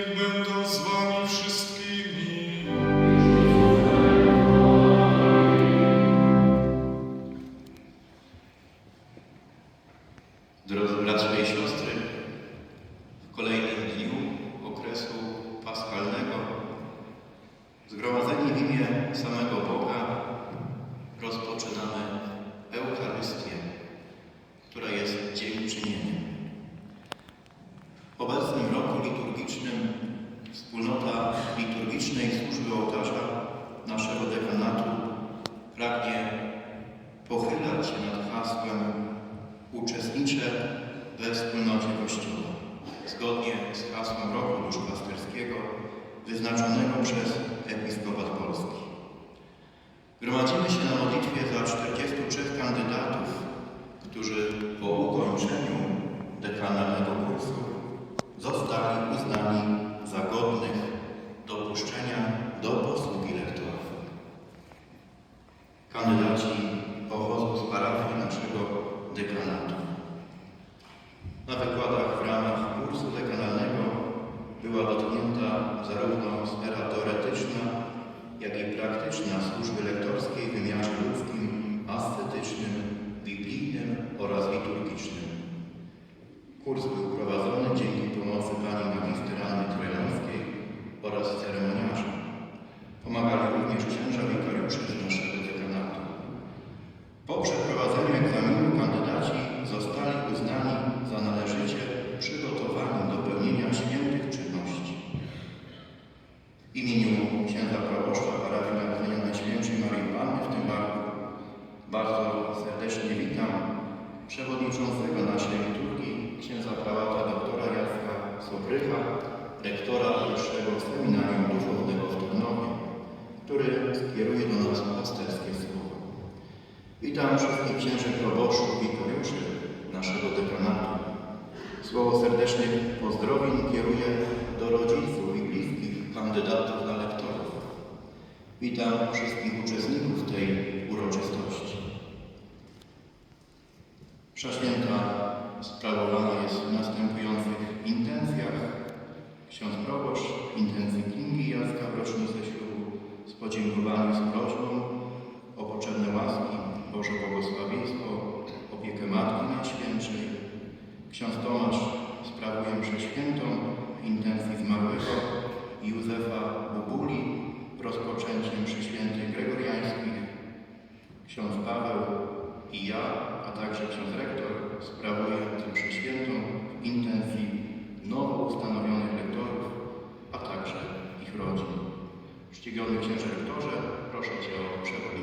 Якби то з вами wspólnota liturgicznej służby ołtarza naszego dekanatu pragnie pochylać się nad hasłem uczestniczę we wspólnocie Kościoła, zgodnie z hasłem roku duszpasterskiego wyznaczonego przez Episkopat Polski. Gromadzimy się na modlitwie za 43 kandydatów, którzy po ukończeniu dekanalnego Na wykładach w ramach kursu dekanalnego była dotknięta zarówno sfera teoretyczna, jak i praktyczna służby lektorskiej w wymiarze ludzkim, ascetycznym, biblijnym oraz liturgicznym. Kurs przewodniczącego naszej liturgii księdza prałata doktora Jacka Sobrycha, rektora Wyższego Seminarium Duchownego w Tarnowie, który skieruje do nas pasterskie słowo. Witam wszystkich księży proboszczów i koriuszy naszego dekanatu. Słowo serdecznych pozdrowień kieruję do rodziców i bliskich kandydatów na lektorów. Witam wszystkich uczestników tej uroczystości. Msza święta sprawowana jest w następujących intencjach. Ksiądz proboszcz intencji Kingi Jacka w rocznicę ślubu z podziękowaniem z prośbą o potrzebne łaski, Boże błogosławieństwo, opiekę Matki Najświętszej. Ksiądz Tomasz sprawuje mszę świętą w intencji zmarłego Józefa Bubuli rozpoczęciem mszy gregoriańskich. Ksiądz Paweł i ja, także ksiądz rektor sprawuję tę mszę świętą w intencji nowo ustanowionych lektorów, a także ich rodzin. Czcigodny księże rektorze, proszę Cię o przewodniczenie